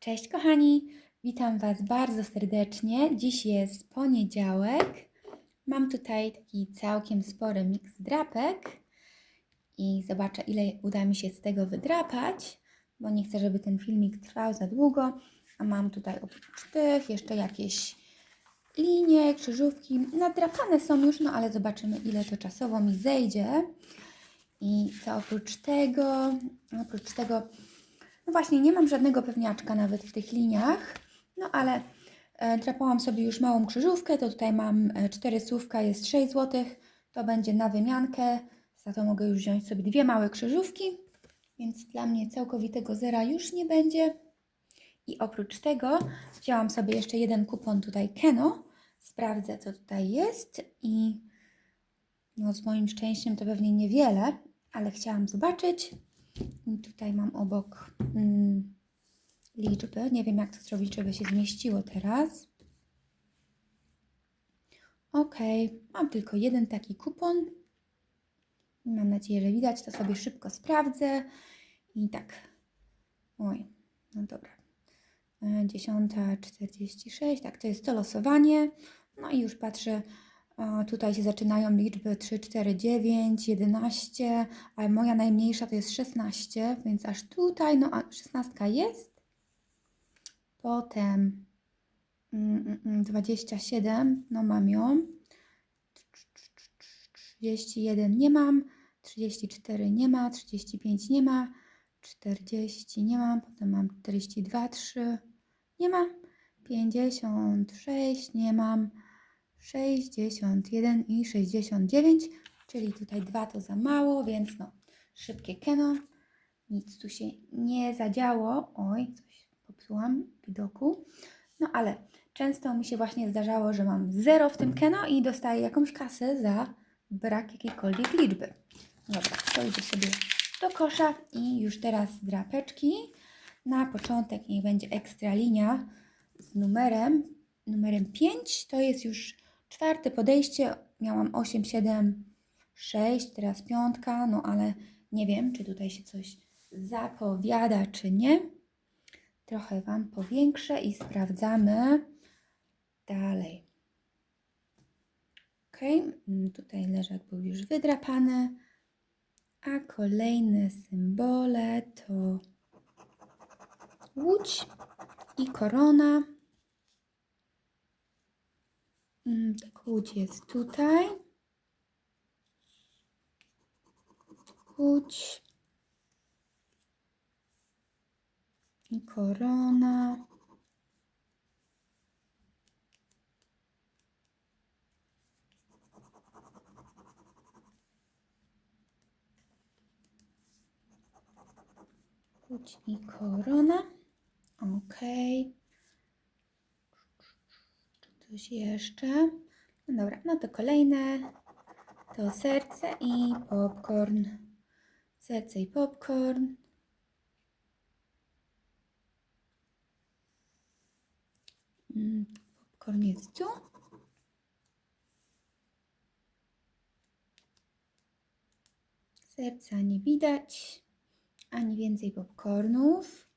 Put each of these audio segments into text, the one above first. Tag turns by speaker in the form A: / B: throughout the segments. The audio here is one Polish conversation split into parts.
A: Cześć kochani, witam Was bardzo serdecznie. Dziś jest poniedziałek. Mam tutaj taki całkiem spory miks drapek i zobaczę ile uda mi się z tego wydrapać, bo nie chcę, żeby ten filmik trwał za długo. A mam tutaj oprócz tych jeszcze jakieś linie, krzyżówki. Nadrapane są już, no ale zobaczymy ile to czasowo mi zejdzie. I co oprócz tego, oprócz tego no właśnie, nie mam żadnego pewniaczka nawet w tych liniach, no ale e, drapałam sobie już małą krzyżówkę, to tutaj mam e, 4 słówka, jest 6 zł, to będzie na wymiankę, za to mogę już wziąć sobie dwie małe krzyżówki, więc dla mnie całkowitego zera już nie będzie. I oprócz tego wzięłam sobie jeszcze jeden kupon tutaj Keno, sprawdzę co tutaj jest i no z moim szczęściem to pewnie niewiele, ale chciałam zobaczyć. Tutaj mam obok mm, liczby. Nie wiem, jak to zrobić, żeby się zmieściło teraz. Ok, mam tylko jeden taki kupon. Mam nadzieję, że widać. To sobie szybko sprawdzę. I tak. Oj, no dobra. E, 10.46, tak, to jest to losowanie. No i już patrzę, Tutaj się zaczynają liczby 3, 4, 9, 11, ale moja najmniejsza to jest 16, więc aż tutaj, no a 16 jest. Potem mm, mm, mm, 27, no mam ją. 31 nie mam, 34 nie ma, 35 nie ma, 40 nie mam, potem mam 42, 3 nie ma, 56 nie mam. 61 i 69, czyli tutaj dwa to za mało, więc no szybkie keno. Nic tu się nie zadziało. Oj, coś popsułam widoku. No ale często mi się właśnie zdarzało, że mam 0 w tym keno i dostaję jakąś kasę za brak jakiejkolwiek liczby. Dobra, to idę sobie do kosza i już teraz drapeczki. Na początek niech będzie ekstra linia z numerem numerem 5. To jest już czwarte podejście. Miałam 8, 7, 6, teraz piątka, no ale nie wiem, czy tutaj się coś zapowiada, czy nie. Trochę Wam powiększę i sprawdzamy dalej. Ok, tutaj leżak był już wydrapany, a kolejne symbole to łódź i korona. Mm, Tak, łódź jest tutaj. Łódź. I korona. Łódź i korona. Okej. Czy coś jeszcze? No dobra, no to kolejne to serce i popcorn. Serce i popcorn. Mm, Popcorn jest tu. Serca nie widać, ani więcej popcornów.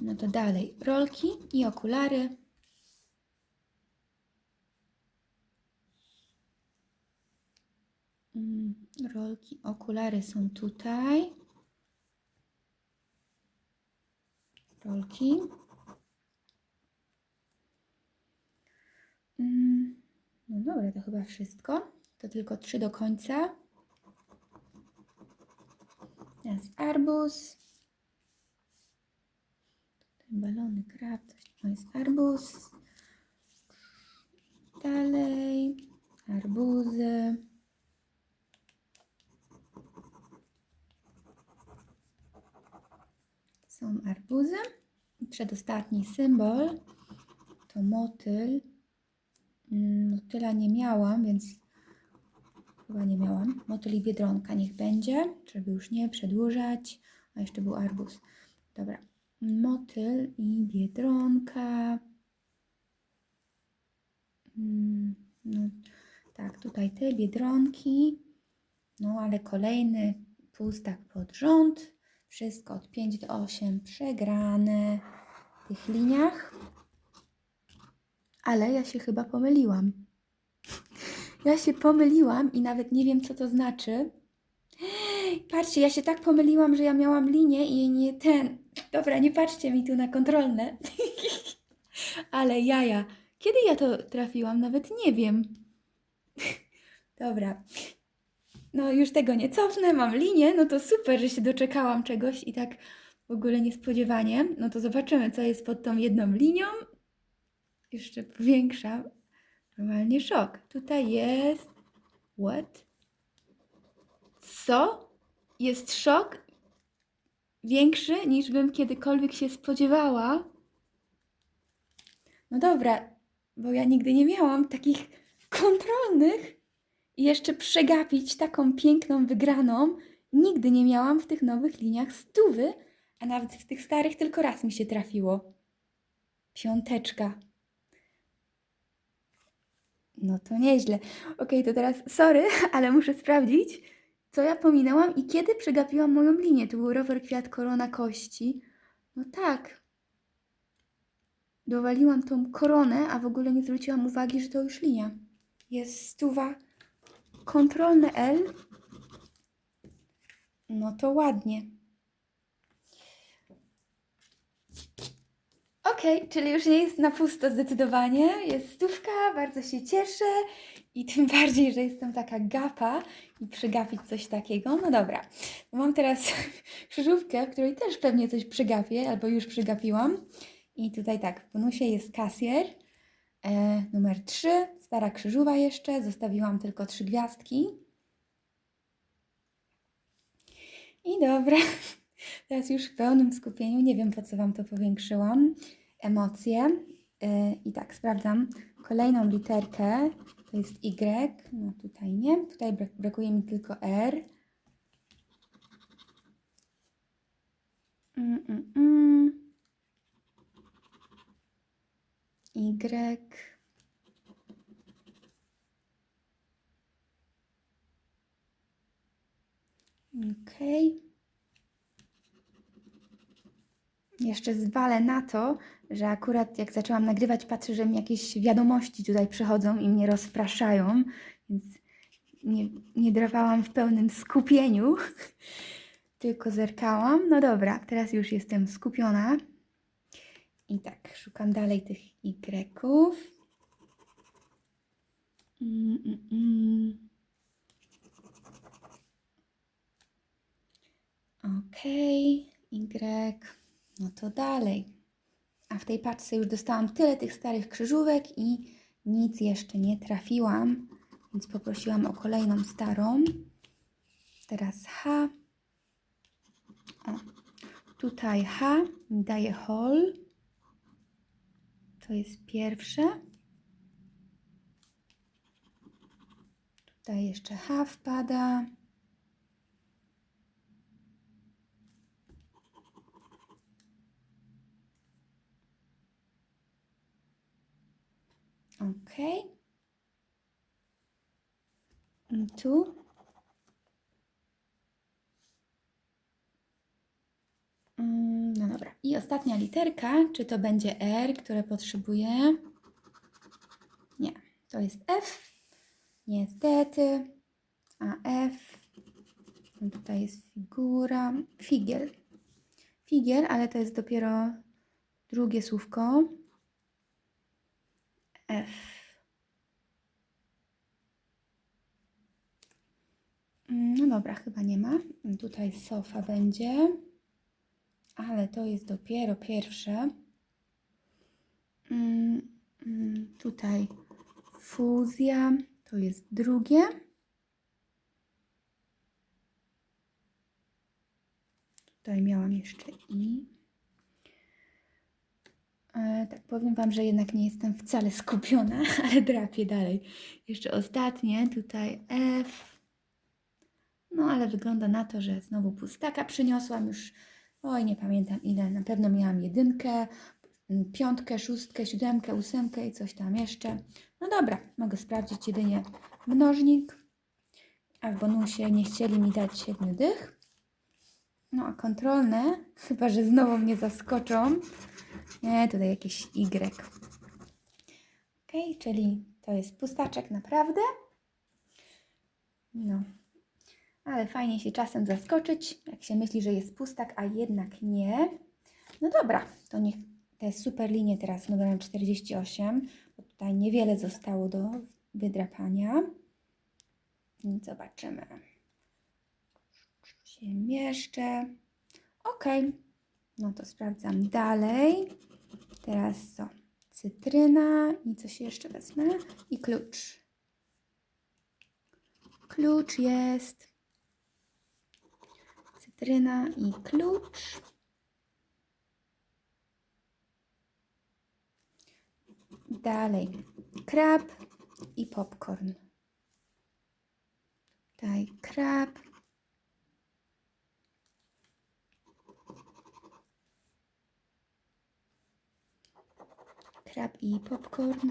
A: No to dalej rolki i okulary. Rolki, okulary są tutaj. Rolki. Mm, No dobra, to chyba wszystko. To tylko trzy do końca. Teraz arbuz. Tutaj balony, krab, to jest arbuz. Dalej. Arbuzy. Są arbuzy. Przedostatni symbol to motyl. Mm, Motyla nie miałam, więc chyba nie miałam. Motyl i biedronka niech będzie, żeby już nie przedłużać. A jeszcze był arbuz. Dobra. Motyl i biedronka. Mm, No, tak, tutaj te biedronki. No, ale kolejny pustak pod rząd. Wszystko od 5 do 8 przegrane. tych liniach. Ale ja się chyba pomyliłam. Ja się pomyliłam i nawet nie wiem, co to znaczy. Patrzcie, ja się tak pomyliłam, że ja miałam linię i nie ten. Dobra, nie patrzcie mi tu na kontrolne. Ale jaja. Kiedy ja to trafiłam? Nawet nie wiem. Dobra. No już tego nie cofnę, mam linię, no to super, że się doczekałam czegoś i tak w ogóle niespodziewanie. No to zobaczymy, co jest pod tą jedną linią. Jeszcze większa. Normalnie szok. Tutaj jest... What? Co? Jest szok większy niż bym kiedykolwiek się spodziewała. No dobra, bo ja nigdy nie miałam takich kontrolnych jeszcze przegapić taką piękną wygraną. Nigdy nie miałam w tych nowych liniach stówy, a nawet w tych starych tylko raz mi się trafiło. Piąteczka. No to nieźle. Okej, to teraz sorry, ale muszę sprawdzić, co ja pominęłam i kiedy przegapiłam moją linię. To był rower kwiat korona kości. No tak. Dowaliłam tą koronę, a w ogóle nie zwróciłam uwagi, że to już linia. Jest stuwa kontrolne L. No to ładnie. Okej, czyli już nie jest na pusto zdecydowanie. Jest stówka, bardzo się cieszę i tym bardziej, że jestem taka gapa i przegapić coś takiego. No dobra, mam teraz krzyżówkę, w której też pewnie coś przegapię, albo już przegapiłam. I tutaj tak, w bonusie jest kasjer e, numer 3, stara krzyżówa jeszcze, zostawiłam tylko trzy gwiazdki. I dobra, teraz już w pełnym skupieniu, nie wiem po co Wam to powiększyłam, emocje. E, I tak, sprawdzam kolejną literkę, to jest Y, no tutaj nie, tutaj brak, brakuje mi tylko R. Mm, mm, mm. Y. Okej. Jeszcze zwalę na to, że akurat jak zaczęłam nagrywać, patrzę, że mi jakieś wiadomości tutaj przychodzą i mnie rozpraszają, więc nie, nie w pełnym skupieniu, tylko zerkałam. No dobra, teraz już jestem skupiona. I tak, szukam dalej tych Y-ów. Mm, mm, mm. Okej, Y. No to dalej. A w tej paczce już dostałam tyle tych starych krzyżówek i nic jeszcze nie trafiłam, więc poprosiłam o kolejną starą. Teraz H. O, tutaj H daje hol. To jest pierwsze. Tutaj jeszcze H wpada. Ok. I tu. Mm, No dobra. I ostatnia literka, czy to będzie R, które potrzebuję? Nie, to jest F. Niestety. A F. No Tutaj jest figura. Figiel. Figiel, ale to jest dopiero drugie słówko. F. Mm, No dobra, chyba nie ma. Tutaj sofa będzie, ale to jest dopiero pierwsze. Mm, mm, Tutaj fuzja, to jest drugie. Tutaj miałam jeszcze i. E, tak powiem Wam, że jednak nie jestem wcale skupiona, ale drapię dalej. Jeszcze ostatnie, tutaj F. No ale wygląda na to, że znowu pustaka przyniosłam już. Oj, nie pamiętam ile. Na pewno miałam jedynkę, piątkę, szóstkę, siódemkę, ósemkę i coś tam jeszcze. No dobra, mogę sprawdzić jedynie mnożnik. A w bonusie nie chcieli mi dać siedmiu dych. No a kontrolne, chyba że znowu mnie zaskoczą, Nie, tutaj jakieś Y. Ok, czyli to jest pustaczek naprawdę. No, ale fajnie się czasem zaskoczyć, jak się myśli, że jest pustak, a jednak nie. No dobra, to niech te super linie teraz numerem 48, bo tutaj niewiele zostało do wydrapania. Zobaczymy. Czy się mieszczę. Ok, no to sprawdzam dalej. Teraz co? Cytryna i coś jeszcze wezmę. I klucz. Klucz jest. Cytryna i klucz. Dalej krab i popcorn. Tutaj krab. Krab i popcorn.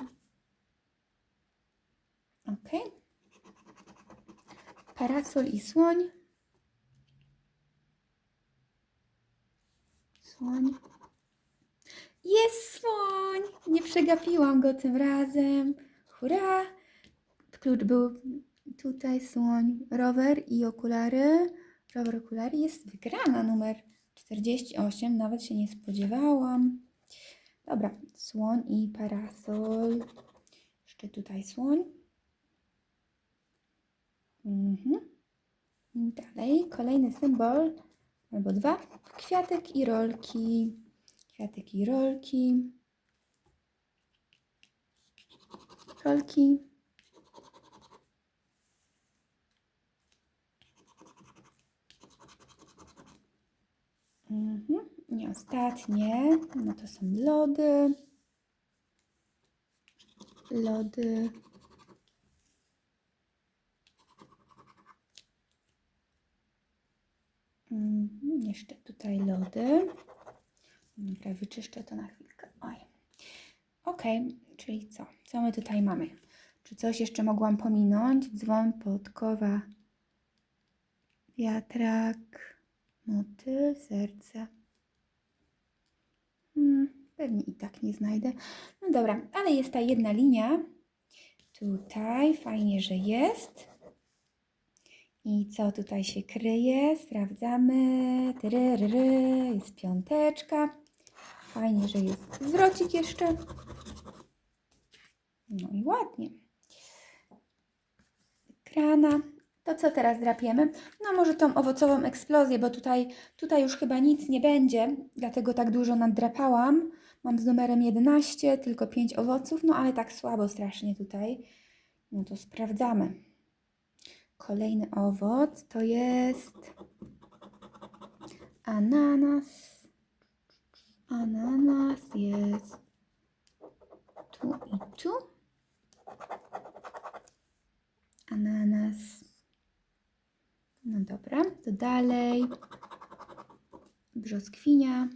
A: Ok. Parasol i słoń. Słoń. Jest słoń! Nie przegapiłam go tym razem. Hurra! Klucz był tutaj, słoń, rower i okulary. Rower, okulary. Jest wygrana numer 48. Nawet się nie spodziewałam. Dobra, słoń i parasol. Jeszcze tutaj słoń. Mhm. Dalej, kolejny symbol, albo dwa. Kwiatek i rolki. Kwiatek i rolki. Rolki. Mhm. I ostatnie, no to są lody. Lody. Mhm. Jeszcze tutaj lody. Dobra, wyczyszczę to na chwilkę. Oj. Ok, czyli co? Co my tutaj mamy? Czy coś jeszcze mogłam pominąć? Dzwon, podkowa, wiatrak, motyl, serce. Hmm, pewnie i tak nie znajdę. No dobra, ale jest ta jedna linia. Tutaj fajnie, że jest. I co tutaj się kryje? Sprawdzamy. Tyryryry. Jest piąteczka. Fajnie, że jest zwrocik jeszcze. No i ładnie. Krana. To co teraz drapiemy? No może tą owocową eksplozję, bo tutaj, tutaj już chyba nic nie będzie, dlatego tak dużo naddrapałam. Mam z numerem 11, tylko 5 owoców, no ale tak słabo strasznie tutaj. No to sprawdzamy. Kolejny owoc to jest ananas. Ananas jest tu i tu. Ananas. No dobra, to dalej. Brzoskwinia.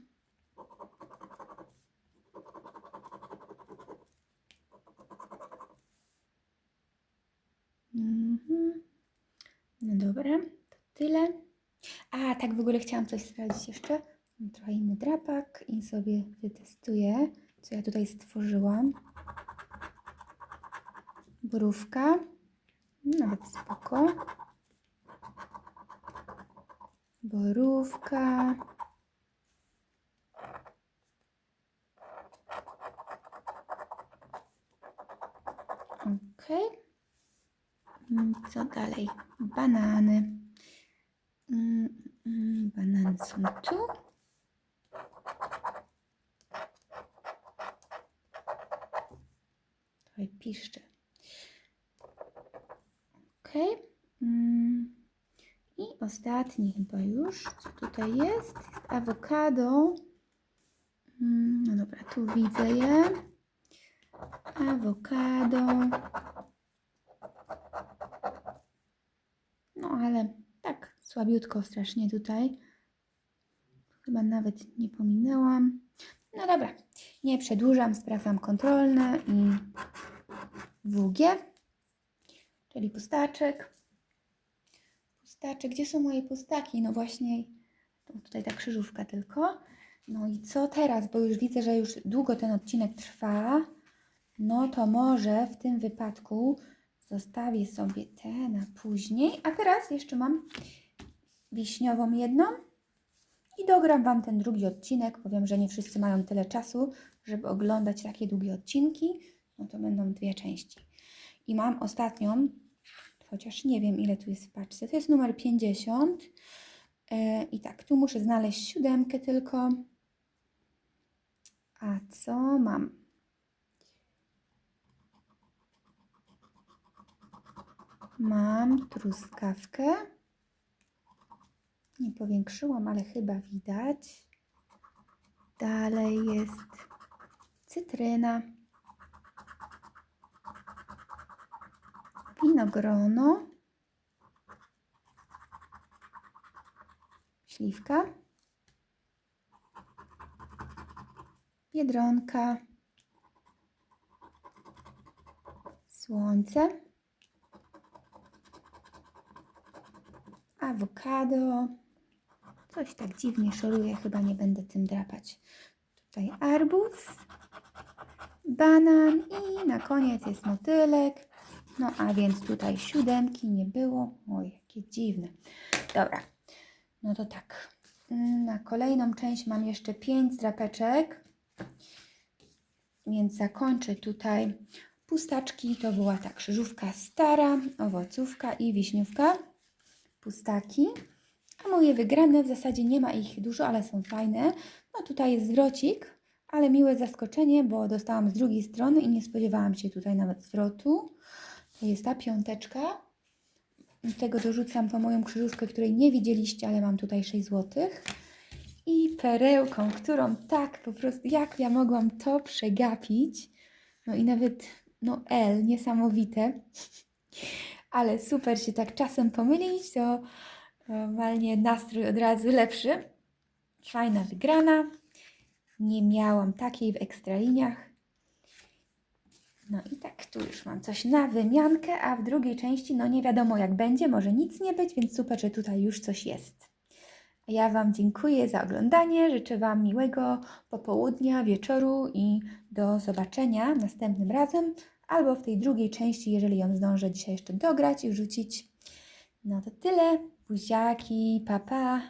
A: Mhm. No dobra, to tyle. A, tak w ogóle chciałam coś sprawdzić jeszcze. Mam trochę inny drapak i sobie wytestuję, co ja tutaj stworzyłam. Borówka. Nawet spoko. Borówka. Okej. Mm, Co dalej? Banany. Mm, mm, Banany są tu. Trochę piszczę. Ok. Mm. Ostatni chyba już. Co tutaj jest? Jest awokado. Mm, No dobra, tu widzę je. Awokado. No ale tak słabiutko strasznie tutaj. Chyba nawet nie pominęłam. No dobra, nie przedłużam, sprawdzam kontrolne i WG, czyli pustaczek. Pustaczek, gdzie są moje pustaki? No właśnie, tu- tutaj ta krzyżówka tylko. No i co teraz? Bo już widzę, że już długo ten odcinek trwa. No to może w tym wypadku zostawię sobie te na później. A teraz jeszcze mam wiśniową jedną i dogram Wam ten drugi odcinek. Powiem, że nie wszyscy mają tyle czasu, żeby oglądać takie długie odcinki. No to będą dwie części. I mam ostatnią, chociaż nie wiem ile tu jest w paczce. To jest numer 50. E, I tak, tu muszę znaleźć siódemkę tylko. A co mam? Mam truskawkę. Nie powiększyłam, ale chyba widać. Dalej jest cytryna. Winogrono. Śliwka. Biedronka. Słońce. Awokado. Coś tak dziwnie szoruje, chyba nie będę tym drapać. Tutaj arbuz, banan i na koniec jest motylek. No a więc tutaj siódemki nie było. Oj, jakie dziwne. Dobra, no to tak. Mm, Na kolejną część mam jeszcze pięć drapeczek. Więc zakończę tutaj pustaczki. To była ta krzyżówka stara, owocówka i wiśniówka. Pustaki. A moje wygrane, w zasadzie nie ma ich dużo, ale są fajne. No tutaj jest zwrocik, ale miłe zaskoczenie, bo dostałam z drugiej strony i nie spodziewałam się tutaj nawet zwrotu. Jest ta piąteczka. Do tego dorzucam tą moją krzyżówkę, której nie widzieliście, ale mam tutaj 6 zł. I perełką, którą tak po prostu, jak ja mogłam to przegapić. No i nawet, no L, niesamowite. Ale super się tak czasem pomylić, to normalnie nastrój od razu lepszy. Fajna wygrana. Nie miałam takiej w ekstraliniach. No i tak, tu już mam coś na wymiankę, a w drugiej części, no nie wiadomo jak będzie, może nic nie być, więc super, że tutaj już coś jest. Ja Wam dziękuję za oglądanie, życzę Wam miłego popołudnia, wieczoru i do zobaczenia następnym razem, albo w tej drugiej części, jeżeli ją zdążę dzisiaj jeszcze dograć i wrzucić. No to tyle, buziaki, pa pa!